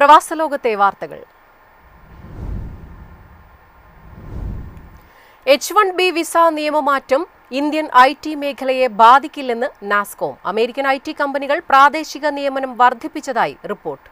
പ്രവാസലോകത്തെ വാർത്തകൾ. H one B visa നിയമമാറ്റം Indian I T മേഖലയെ ബാധിക്കില്ലെന്ന് നാസ്കോം. അമേരിക്കൻ ഐ ടി കമ്പനികൾ പ്രാദേശിക നിയമനം വർദ്ധിപ്പിച്ചതായി റിപ്പോർട്ട്.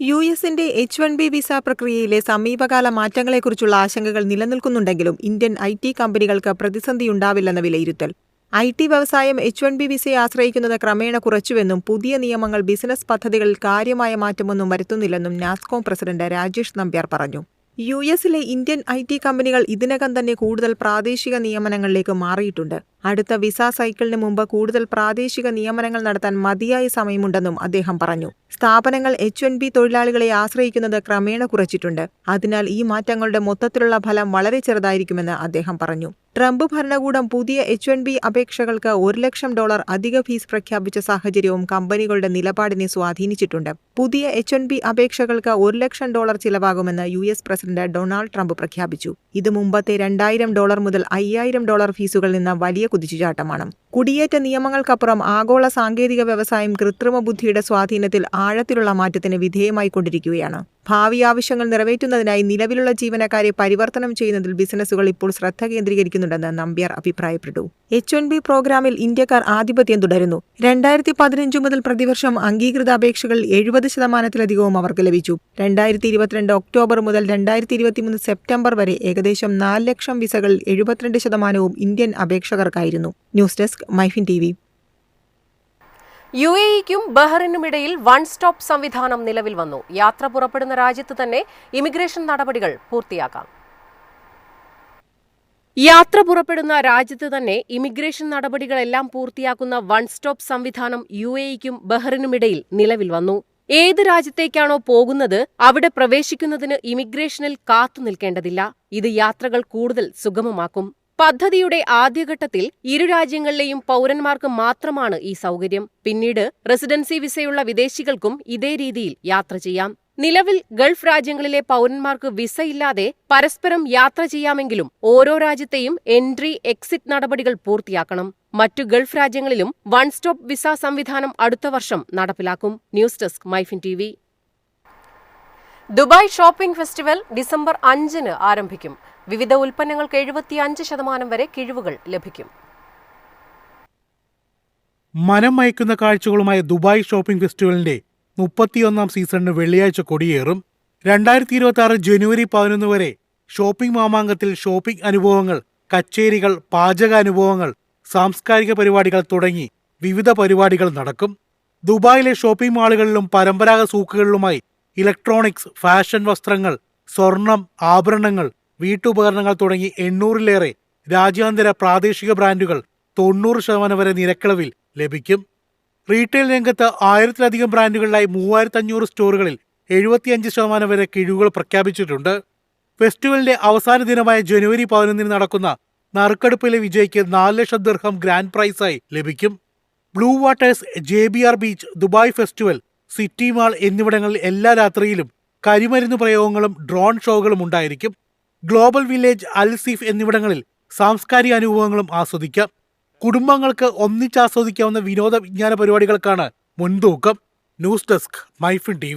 യു എസിന്റെ എച്ച് വൺ ബി വിസ പ്രക്രിയയിലെ സമീപകാല മാറ്റങ്ങളെക്കുറിച്ചുള്ള ആശങ്കകൾ നിലനിൽക്കുന്നുണ്ടെങ്കിലും ഇന്ത്യൻ ഐ ടി കമ്പനികൾക്ക് പ്രതിസന്ധിയുണ്ടാവില്ലെന്ന വിലയിരുത്തൽ. ഐ ടി വ്യവസായം എച്ച് വൺ ബി വിസയെ ആശ്രയിക്കുന്നത് ക്രമേണ കുറച്ചുവെന്നും പുതിയ നിയമങ്ങൾ ബിസിനസ് പദ്ധതികളിൽ കാര്യമായ മാറ്റമൊന്നും വരുത്തുന്നില്ലെന്നും നാസ്കോം പ്രസിഡന്റ് രാജേഷ് നമ്പ്യാർ പറഞ്ഞു. യു എസിലെ ഇന്ത്യൻ ഐ ടി കമ്പനികൾ ഇതിനകം തന്നെ കൂടുതൽ പ്രാദേശിക നിയമനങ്ങളിലേക്ക് മാറിയിട്ടുണ്ട്. അടുത്ത വിസ സൈക്കിളിന് മുമ്പ് കൂടുതൽ പ്രാദേശിക നിയമനങ്ങൾ നടത്താൻ മതിയായ സമയമുണ്ടെന്നും അദ്ദേഹം പറഞ്ഞു. സ്ഥാപനങ്ങൾ എച്ച് എൻ ബി തൊഴിലാളികളെ ആശ്രയിക്കുന്നത് ക്രമേണ കുറച്ചിട്ടുണ്ട്. അതിനാൽ ഈ മാറ്റങ്ങളുടെ മൊത്തത്തിലുള്ള ഫലം വളരെ ചെറുതായിരിക്കുമെന്ന് അദ്ദേഹം പറഞ്ഞു. ട്രംപ് ഭരണകൂടം പുതിയ എച്ച് വൺ ബി അപേക്ഷകൾക്ക് ഒരു ലക്ഷം ഡോളർ അധിക ഫീസ് പ്രഖ്യാപിച്ച സാഹചര്യവും കമ്പനികളുടെ നിലപാടിനെ സ്വാധീനിച്ചിട്ടുണ്ട്. പുതിയ എച്ച് വൺ ബി അപേക്ഷകൾക്ക് ഒരു ലക്ഷം dollar ചിലവാകുമെന്ന് U S president Donald Trump പ്രഖ്യാപിച്ചു. ഇത് മുമ്പത്തെ രണ്ടായിരം ഡോളർ മുതൽ അയ്യായിരം ഡോളർ ഫീസുകളിൽ നിന്ന് വലിയ കുതിച്ചുചാട്ടമാണ്. കുടിയേറ്റ നിയമങ്ങൾക്കപ്പുറം ആഗോള സാങ്കേതിക വ്യവസായം കൃത്രിമ ബുദ്ധിയുടെ സ്വാധീനത്തിൽ ആഴത്തിലുള്ള മാറ്റത്തിന് വിധേയമായിക്കൊണ്ടിരിക്കുകയാണ് ഭാവി ആവശ്യങ്ങൾ നിറവേറ്റുന്നതിനായി നിലവിലുള്ള ജീവനക്കാരെ പരിവർത്തനം ചെയ്യുന്നതിൽ ബിസിനസ്സുകൾ ഇപ്പോൾ ശ്രദ്ധ കേന്ദ്രീകരിക്കുന്നുണ്ടെന്ന് നമ്പ്യാർ അഭിപ്രായപ്പെട്ടു. എച്ച് എൻ ബി പ്രോഗ്രാമിൽ ഇന്ത്യക്കാർ ആധിപത്യം തുടരുന്നു. രണ്ടായിരത്തി പതിനഞ്ച് മുതൽ പ്രതിവർഷം അംഗീകൃത അപേക്ഷകൾ എഴുപത് ശതമാനത്തിലധികവും അവർക്ക് ലഭിച്ചു. രണ്ടായിരത്തി ഇരുപത്തിരണ്ട് ഒക്ടോബർ മുതൽ രണ്ടായിരത്തി ഇരുപത്തിമൂന്ന് സെപ്റ്റംബർ വരെ ഏകദേശം നാല് ലക്ഷം വിസകൾ എഴുപത്തിരണ്ട് ശതമാനവും Indian അപേക്ഷകർക്കായിരുന്നു. News desk MyFin T V. U A ഇക്കും ബഹ്റിനുമിടയിൽ വൺ സ്റ്റോപ്പ് സംവിധാനം നിലവിൽ വന്നു. യാത്ര പുറപ്പെടുന്ന രാജ്യത്ത് തന്നെ ഇമിഗ്രേഷൻ നടപടികൾ പൂർത്തിയാക്കാം. യാത്ര പുറപ്പെടുന്ന രാജ്യത്ത് തന്നെ ഇമിഗ്രേഷൻ നടപടികളെല്ലാം പൂർത്തിയാക്കുന്ന വൺ സ്റ്റോപ്പ് സംവിധാനം യു എ ഇക്കും ബഹ്റിനുമിടയിൽ നിലവിൽ വന്നു. ഏത് രാജ്യത്തേക്കാണോ പോകുന്നത് അവിടെ പ്രവേശിക്കുന്നതിന് ഇമിഗ്രേഷനിൽ കാത്തു നിൽക്കേണ്ടതില്ല. ഇത് യാത്രകൾ കൂടുതൽ സുഗമമാക്കും. പദ്ധതിയുടെ ആദ്യഘട്ടത്തിൽ ഇരു രാജ്യങ്ങളിലെയും പൗരന്മാർക്ക് മാത്രമാണ് ഈ സൗകര്യം. പിന്നീട് റെസിഡൻസി വിസയുള്ള വിദേശികൾക്കും ഇതേ രീതിയിൽ യാത്ര ചെയ്യാം. നിലവിൽ ഗൾഫ് രാജ്യങ്ങളിലെ പൗരന്മാർക്ക് വിസയില്ലാതെ പരസ്പരം യാത്ര ചെയ്യാമെങ്കിലും ഓരോ രാജ്യത്തെയും എൻട്രി എക്സിറ്റ് നടപടികൾ പൂർത്തിയാക്കണം. മറ്റു ഗൾഫ് രാജ്യങ്ങളിലും വൺ സ്റ്റോപ്പ് വിസ സംവിധാനം അടുത്ത വർഷം നടപ്പിലാക്കും. News desk Myfin T Dubai shopping festival December അഞ്ചിന് ആരംഭിക്കും. വിവിധ ഉൽപ്പന്നങ്ങൾക്ക് എഴുപത്തിയഞ്ച് ശതമാനം വരെ കിഴിവുകൾ ലഭിക്കും. മനം മയക്കുന്ന കാഴ്ചകളുമായ ദുബായ് ഷോപ്പിംഗ് ഫെസ്റ്റിവലിന്റെ മുപ്പത്തിയൊന്നാം സീസണിന് വെള്ളിയാഴ്ച കൊടിയേറും. രണ്ടായിരത്തി ഇരുപത്തി ആറ് ജനുവരി പതിനൊന്ന് വരെ ഷോപ്പിംഗ് മാമാങ്കത്തിൽ ഷോപ്പിംഗ് അനുഭവങ്ങൾ കച്ചേരികൾ പാചക അനുഭവങ്ങൾ സാംസ്കാരിക പരിപാടികൾ തുടങ്ങി വിവിധ പരിപാടികൾ നടക്കും. ദുബായിലെ ഷോപ്പിംഗ് മാളുകളിലും പരമ്പരാഗത സൂക്കുകളിലുമായി ഇലക്ട്രോണിക്സ് ഫാഷൻ വസ്ത്രങ്ങൾ സ്വർണം ആഭരണങ്ങൾ വീട്ടുപകരണങ്ങൾ തുടങ്ങി എണ്ണൂറിലേറെ രാജ്യാന്തര പ്രാദേശിക ബ്രാൻഡുകൾ തൊണ്ണൂറ് ശതമാനം വരെ നിരക്കിളവിൽ ലഭിക്കും. റീറ്റെയിൽ രംഗത്ത് ആയിരത്തിലധികം ബ്രാൻഡുകളിലായി മൂവായിരത്തി അഞ്ഞൂറ് സ്റ്റോറുകളിൽ എഴുപത്തിയഞ്ച് ശതമാനം വരെ കിഴിവുകൾ പ്രഖ്യാപിച്ചിട്ടുണ്ട്. ഫെസ്റ്റിവലിന്റെ അവസാന ദിനമായ ജനുവരി പതിനൊന്നിന് നടക്കുന്ന നറുക്കെടുപ്പിലെ വിജയിക്ക് നാല് ലക്ഷം ദീർഘം ഗ്രാൻഡ് പ്രൈസായി ലഭിക്കും. Blue waters J B R beach Dubai festival city mall എന്നിവിടങ്ങളിൽ എല്ലാ രാത്രിയിലും കരിമരുന്ന് പ്രയോഗങ്ങളും ഡ്രോൺ ഷോകളും ഉണ്ടായിരിക്കും. ഗ്ലോബൽ വില്ലേജ് അൽസീഫ് എന്നിവിടങ്ങളിൽ സാംസ്കാരിക അനുഭവങ്ങളും ആസ്വദിക്കാം. കുടുംബങ്ങൾക്ക് ഒന്നിച്ചാസ്വദിക്കാവുന്ന വിനോദ വിജ്ഞാന പരിപാടികൾക്കാണ് മുൻതൂക്കം. News desk MyFin T